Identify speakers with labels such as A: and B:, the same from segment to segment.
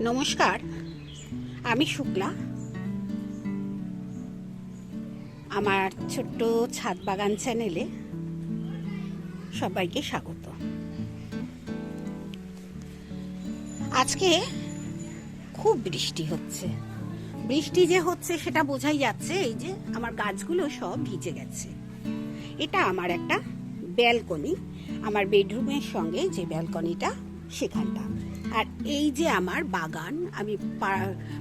A: নমস্কার, আমি শুক্লা। আমার ছোট্ট ছাদ বাগান চ্যানেলে সবাইকে স্বাগত। আজকে খুব বৃষ্টি হচ্ছে। বৃষ্টি যে হচ্ছে সেটা বোঝাই যাচ্ছে এই যে আমার গাছগুলো সব ভিজে গেছে। এটা আমার একটা ব্যালকনি। আমার বেডরুমের সঙ্গে যে ব্যালকনিটা, সেখানটা। আর এই যে আমার বাগান, আমি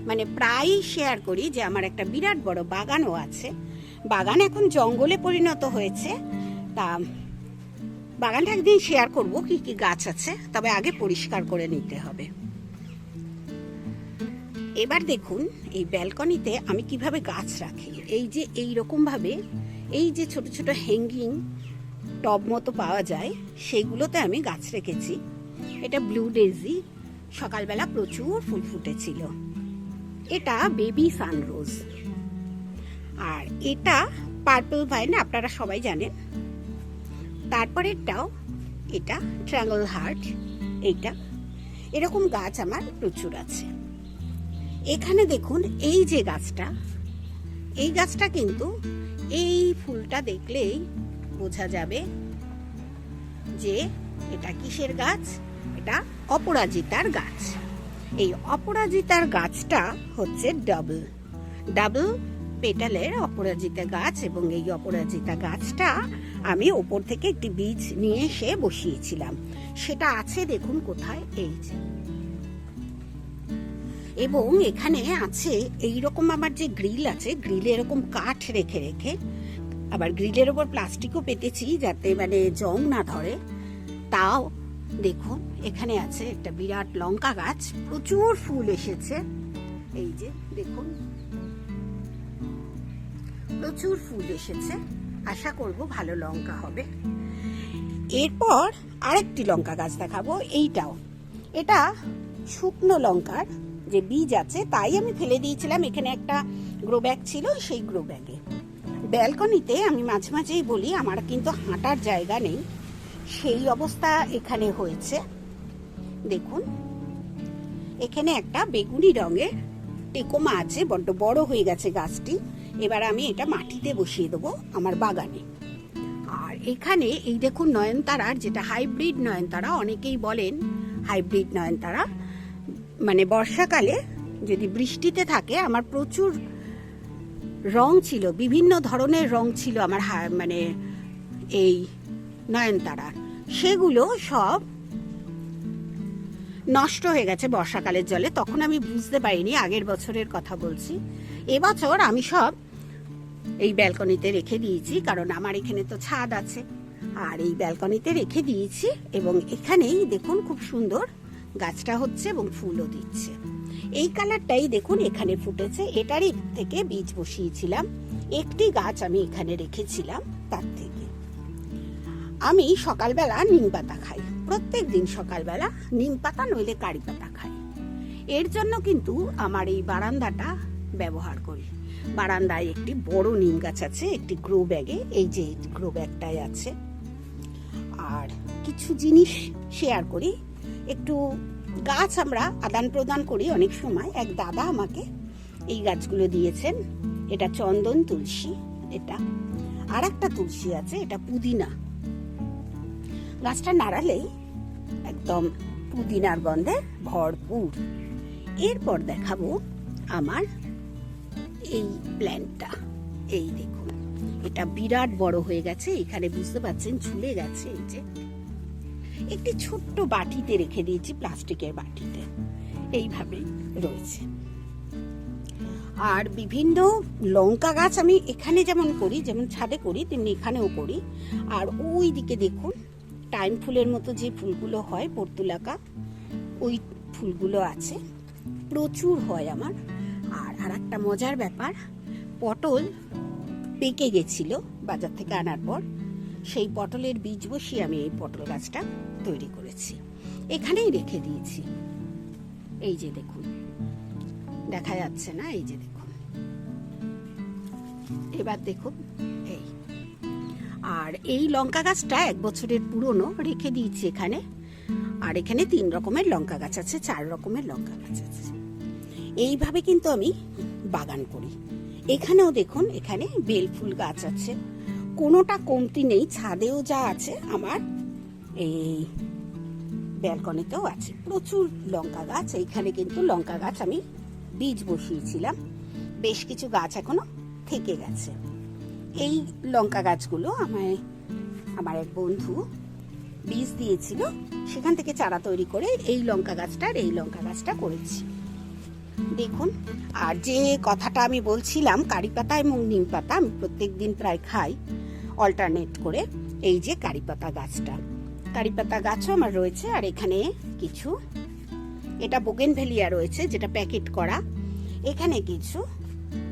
A: মানে প্রায়ই শেয়ার করি যে আমার একটা বিরাট বড় বাগানও আছে। বাগান এখন জঙ্গলে পরিণত হয়েছে। তা বাগানটা একদিন শেয়ার করব কি কি গাছ আছে, তবে আগে পরিষ্কার করে নিতে হবে। এবার দেখুন, এই ব্যালকনিতে আমি কীভাবে গাছ রাখি। এই যে এই রকম ভাবে এই যে ছোট ছোট হ্যাঙ্গিং টব মতো পাওয়া যায়, সেগুলোতে আমি গাছ রেখেছি। এটা ব্লু ডেজি সকালবেলা প্রচুর ফুল ফুটেছিল। এটা বেবি সানরোজ। আর এটা পার্পল ভাইন, আপনারা সবাই জানেন। তারপরেরটাও, এটা ট্রাঙ্গল হার্ট, এইটা। এরকম গাছ আমার প্রচুর আছে। এখানে দেখুন, এই যে গাছটা, এই গাছটা কিন্তু এই ফুলটা দেখলেই বোঝা যাবে যে এটা কিসের গাছ? এটা অপরাজিতার গাছ। এই অপরাজিতার গাছটা হচ্ছে ডাবল। ডাবল পেটালের অপরাজিতা গাছ এবং এই অপরাজিতা গাছটা আমি ওপর থেকে একটি বীজ নিয়ে এসে বসিয়েছিলাম। সেটা আছে দেখুন কোথায়, এই যে। এবং এখানে আছে এই রকম আমার যে গ্রিল আছে, গ্রিলে এরকম কাঠ রেখে রেখে, আবার গ্রিলের ওপর প্লাস্টিকও পেতেছি যাতে মানে জং না ধরে। তাও দেখুন, এখানে আছে একটা বিরাট লঙ্কা গাছ। প্রচুর ফুল এসেছে। এই যে, দেখুন। প্রচুর ফুল এসেছে। আশা করব ভালো লঙ্কা হবে। এরপর আরেকটি লঙ্কা গাছ দেখাবো, এইটাও। এটা শুকনো লঙ্কার যে বীজ আছে, তাই আমি ফেলে দিয়েছিলাম। এখানে একটা গ্রো ব্যাগ ছিল, সেই গ্রো ব্যাগে ব্যালকনিতে আমি মাঝে মাঝেই বলি, আমার কিন্তু হাঁটার জায়গা নেই। সেই অবস্থা এখানে হয়েছে। দেখুন, এখানে একটা বেগুনি রঙের টেকোমা আছে, বড্ড বড় হয়ে গেছে গাছটি। এবার আমি এটা মাটিতে বসিয়ে দেবো আমার বাগানে। আর এখানে এই দেখুন নয়নতারার, যেটা হাইব্রিড নয়নতারা অনেকেই বলেন, হাইব্রিড নয়নতারা মানে বর্ষাকালে যদি বৃষ্টিতে থাকে, আমার প্রচুর রং ছিল, বিভিন্ন ধরনের রং ছিল আমার মানে এই নয়নতারা। সেগুলো সব নষ্ট হয়ে গেছে বর্ষাকালের জলে। তখন আমি বুঝতে পারিনি, আগের বছরের কথা বলছি। এবছর আমি সব এই ব্যালকনিতে রেখে দিয়েছি, কারণ আমার এখানে তো ছাদ আছে। আর এই ব্যালকনিতে রেখে দিয়েছি, এবং এখানেই দেখুন খুব সুন্দর গাছটা হচ্ছে এবং ফুলও দিচ্ছে। এই কালারটাই দেখুন এখানে ফুটেছে। এটারই থেকে বীজ বসিয়েছিলাম। একটি গাছ আমি এখানে রেখেছিলাম, তার থেকে। আমি সকালবেলা নিম পাতা খাই। প্রত্যেক দিন সকালবেলা নিম পাতা নইলে কারি পাতা খাই। এর জন্য কিন্তু আমার এই বারান্দাটা ব্যবহার করি। বারান্দায় একটি বড় নিম গাছ আছে, একটি গ্রো ব্যাগে এই যে গ্রো ব্যাগটাই আছে। আর কিছু জিনিস শেয়ার করি। একটু গাছ আমরা আদান প্রদান করি অনেক সময়। এক দাদা আমাকে এই গাছগুলো দিয়েছেন। এটা চন্দন তুলসী, এটা আর একটা তুলসী আছে, এটা পুদিনা। গাছটা নাড়ালেই একদম পুদিনার গন্ধে ভরপুর। এরপর দেখাবো আমার এই প্ল্যান্টটা। এই দেখুন, এটা বিরাট বড় হয়ে গেছে, এখানে বুঝতে পারছেন ঝুলে গেছে এই যে। একটি ছোট্ট বাটিতে রেখে দিয়েছি, প্লাস্টিকের বাটিতে। এইভাবে রয়েছে। আর বিভিন্ন লঙ্কা গাছ আমি এখানে যেমন করি, যেমন ছাদে করি, তেমনি এখানেও করি। আর ওই দিকে দেখুন টাইম ফুলের মতো যে ফুলগুলো হয়, পর্তুলাকা, ওই ফুলগুলো আছে। প্রচুর হয় আমার। আর আর একটা মজার ব্যাপার, পটল পেকে গেছিল বাজার থেকে আনার পর। সেই পটলের বীজ বসিয়ে আমি এই পটল গাছটা তৈরি করেছি। এখানেই রেখে দিয়েছি। এই যে দেখুন, দেখা যাচ্ছে না? এই যে দেখুন। এবার দেখুন আর এই লঙ্কা গাছটা এক বছরের পুরনো রেখে দিয়েছি এখানে। আর এখানে তিন রকমের লঙ্কা গাছ আছে, চার রকমের লঙ্কা গাছ আছে। এইভাবে কিন্তু আমি বাগান করি। এখানেও দেখুন, এখানে বেলফুল গাছ আছে। কোনোটা কমতি নেই, ছাদেও যা আছে, আমার এই ব্যালকনিতেও আছে। প্রচুর লঙ্কা গাছ, এইখানে কিন্তু লঙ্কা গাছ আমি বীজ বসিয়েছিলাম। বেশ কিছু গাছ এখনও থেকে গেছে। এই লঙ্কা গাছগুলো আমায়, আমার এক বন্ধু বীজ দিয়েছিল, সেখান থেকে চারা তৈরি করে এই লঙ্কা গাছটা আর এই লঙ্কা গাছটা করেছি। দেখুন, আর যে কথাটা আমি বলছিলাম, কারি পাতা এবং নিম পাতা, আমি প্রত্যেক দিন প্রায় খাই অল্টারনেট করে এই যে কারি পাতা গাছটা। কারি পাতা গাছও আমার রয়েছে, আর এখানে কিছু, এটা বোগেনভেলিয়া রয়েছে, যেটা প্যাকেট করা। এখানে কিছু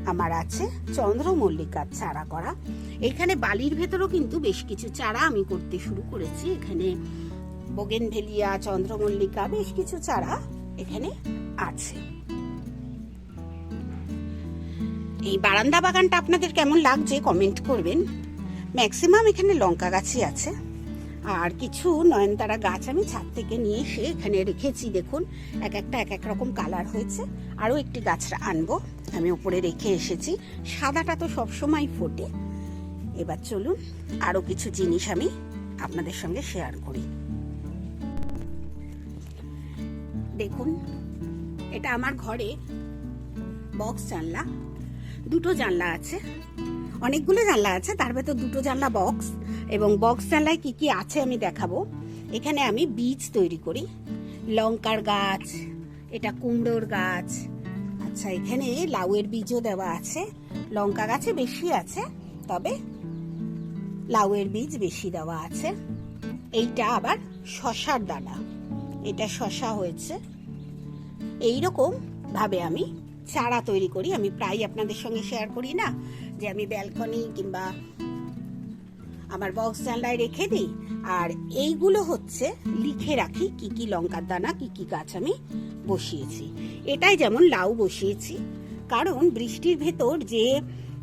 A: আমার আছে চন্দ্রমল্লিকার চারা করা। এখানে বালির ভেতরও কিন্তু বেশ কিছু চারা আমি করতে শুরু করেছি। এখানে বোগেনভেলিয়া, চন্দ্রমল্লিকা বেশ কিছু চারা এখানে আছে। এই বারান্দা বাগানটা আপনাদের কেমন লাগছে কমেন্ট করবেন। ম্যাক্সিমাম এখানে লঙ্কা গাছই আছে। আর কিছু নয়নতারা গাছ আমি ছাদ থেকে নিয়ে এসে এখানে রেখেছি। দেখুন, এক একটা এক এক রকম কালার হয়েছে। আরও একটি গাছ আনব। আমি উপরে রেখে এসেছি। সাদাটা তো সবসময় ফোটে। এবার চলুন আরও কিছু জিনিস আমি আপনাদের সঙ্গে শেয়ার করি। দেখুন, এটা আমার ঘরে বক্স জানলা। দুটো জানলা আছে। অনেকগুলো জানলা আছে, তার ভেতর দুটো জানলা বক্স এবং বক্স জানলায় কি কি আছে আমি দেখাবো। এখানে আমি বীজ তৈরি করি। লঙ্কার গাছ, এটা কুমড়োর গাছ আচ্ছা এখানে লাউয়ের বীজও দেওয়া আছে। লঙ্কা গাছে বেশি আছে, তবে লাউয়ের বীজ বেশি দেওয়া আছে। এইটা আবার শশার দানা। এটা শশা হয়েছে। এইরকম ভাবে আমি চারা তৈরি করি। আমি প্রায় আপনাদের সঙ্গে শেয়ার করি না যে আমি ব্যালকনি কিংবা আমার বক্স জানলায় রেখে দিই। আর এইগুলো হচ্ছে লিখে রাখি কি কি লঙ্কার দানা, কি কি গাছ আমি বসিয়েছি। এটাই যেমন লাউ বসিয়েছি, কারণ বৃষ্টির ভেতর যে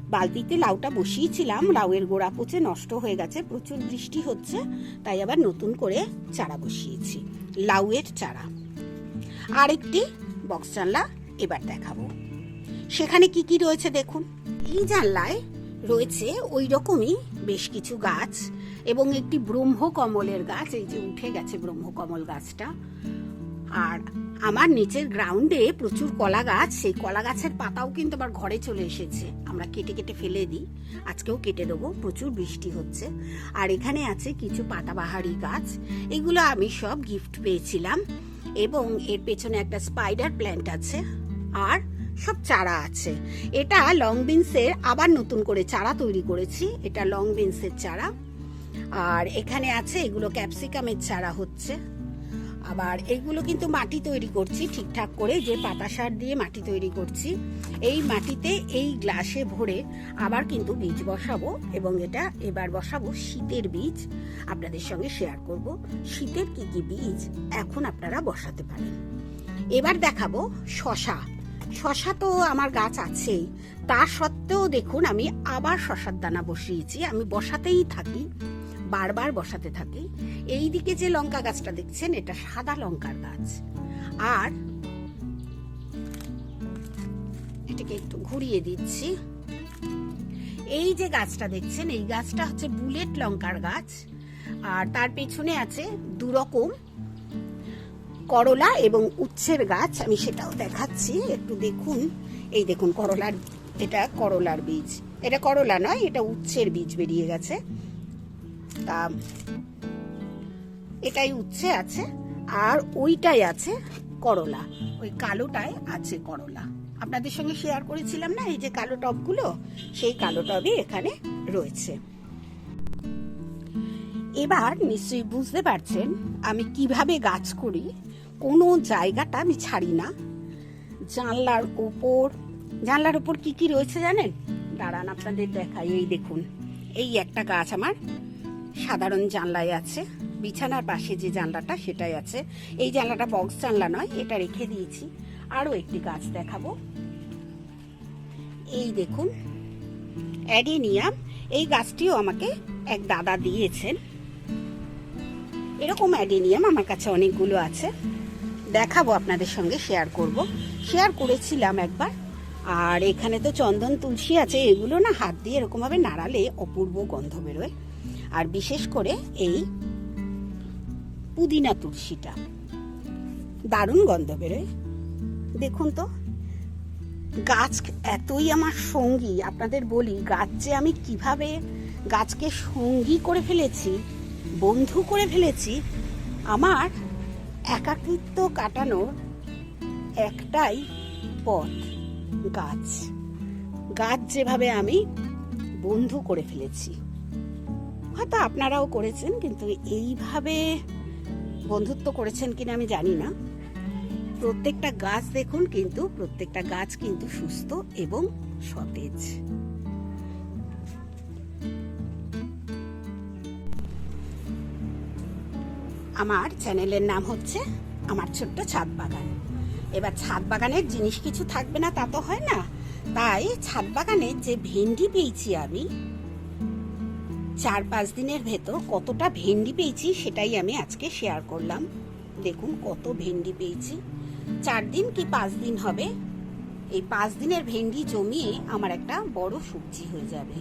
A: বালতিতে লাউটা বসিয়েছিলাম, লাউয়ের গোড়া পচে নষ্ট হয়ে গেছে, প্রচুর বৃষ্টি হচ্ছে, তাই আবার নতুন করে চারা বসিয়েছি, লাউয়ের চারা। আরেকটি বক্স জানলা এবার দেখাবো। সেখানে কি কি রয়েছে দেখুন। এই জানলায় রয়েছে ওই রকমই বেশ কিছু গাছ এবং একটি ব্রহ্মকমলের গাছ, এই যে উঠে গেছে ব্রহ্মকমল গাছটা। আর আমার নিচের গ্রাউন্ডে প্রচুর কলা গাছ, সেই কলা গাছের পাতাও কিন্তু আবার ঘরে চলে এসেছে। আমরা কেটে কেটে ফেলে দিই, আজকেও কেটে দেবো, প্রচুর বৃষ্টি হচ্ছে। আর এখানে আছে কিছু পাতাবাহারি গাছ, এগুলো আমি সব গিফট পেয়েছিলাম। এবং এর পেছনে একটা স্পাইডার প্ল্যান্ট আছে। আর সব চারা আছে। এটা লং বিনসের আবার নতুন করে চারা তৈরি করেছি। এটা লং বিনসের চারা। আর এখানে আছে, এগুলো ক্যাপসিকামের চারা হচ্ছে। আবার এগুলো কিন্তু মাটি তৈরি করছি ঠিকঠাক করে, যে পাতা সার দিয়ে মাটি তৈরি করছি। এই মাটিতে এই গ্লাসে ভরে আবার কিন্তু বীজ বসাবো এবং এটা এবার বসাবো শীতের বীজ। আপনাদের সঙ্গে শেয়ার করব শীতের কি কি বীজ এখন আপনারা বসাতে পারেন। এবার দেখাবো শশা। শশা তো আমার গাছ আছেই। তা সত্ত্বেও দেখুন, আমি আবার শশার দানা বসিয়েছি। আমি বসাতেই থাকি, বারবার বসাতে থাকি। এই দিকে যে লঙ্কা গাছটা দেখছেন, এটা সাদা লঙ্কার গাছ। আর এটাকে একটু ঘুরিয়ে দিচ্ছি। এই যে গাছটা দেখছেন, এই গাছটা হচ্ছে বুলেট লঙ্কার গাছ। আর তার পেছনে আছে দুরকম করলা এবং উচ্ছের গাছ, আমি সেটাও দেখাচ্ছি। একটু দেখুন। এই দেখুন করলার, এটা করলার বীজ। এটা করলা নয়, এটা উচ্ছের বীজ বেরিয়ে গেছে। তা এটাই উচ্ছে আছে, আর ওইটাই আছে করলা। ওই কালোটায় আছে করলা। আপনাদের সঙ্গে শেয়ার করেছিলাম না, এই যে কালো টবগুলো? সেই কালো টবই এখানে রয়েছে। এবার নিশ্চয়ই বুঝতে পারছেন আমি কীভাবে গাছ করি, কোনো জায়গাটা আমি ছাড়ি না। জানলার ওপর জানলার ওপর কি কি রয়েছে জানেন? দাঁড়ান আপনাদের দেখাই, এই দেখুন, এই একটা গাছ আমার সাধারণ জানলায় আছে, বিছানার পাশে যে জানলাটা সেটাই আছে। এই জানলাটা বক্স জানলা নয়, এটা রেখে দিয়েছি। আরও একটি গাছ দেখাবো। এই দেখুন, অ্যাডিনিয়াম, এই গাছটিও আমাকে এক দাদা দিয়েছেন। এরকম অ্যাডেনিয়াম আমার কাছে অনেকগুলো আছে। দেখাবো আপনাদের সঙ্গে শেয়ার করব। শেয়ার করেছিলাম একবার। আর এখানে তো চন্দন তুলসী আছে, এগুলো না হাত দিয়ে এরকমভাবে নাড়ালে অপূর্ব গন্ধ বেরোয়। আর বিশেষ করে এই পুদিনা তুলসীটা, দারুণ গন্ধ বেরোয়। দেখুন তো, গাছ এতই আমার সঙ্গী, আপনাদের বলি, গাছ যে আমি কীভাবে গাছকে সঙ্গী করে ফেলেছি বন্ধু করে ফেলেছি, আমার একাকিত্ব কাটানোর একটাই পথ, গাছ। গাছ যেভাবে আমি বন্ধু করে ফেলেছি। হয়তো আপনারাও করেছেন, কিন্তু এইভাবে বন্ধুত্ব করেছেন কিনা আমি জানি না। প্রত্যেকটা গাছ দেখুন, কিন্তু প্রত্যেকটা গাছ কিন্তু সুস্থ এবং সতেজ। আমার চ্যানেলের নাম হচ্ছে আমার ছোট্ট ছাদ বাগান। এবার ছাদ বাগানের জিনিস কিছু থাকবে না, তা তো হয় না। তাই ছাদ বাগানের যে ভেন্ডি পেয়েছি আমি চার পাঁচ দিনের ভেতর কতটা ভেন্ডি পেয়েছি সেটাই আমি আজকে শেয়ার করলাম। দেখুন কত ভেন্ডি পেয়েছি। চার দিন কি পাঁচ দিন হবে? এই পাঁচ দিনের ভেন্ডি জমিয়ে আমার একটা বড় সবজি হয়ে যাবে।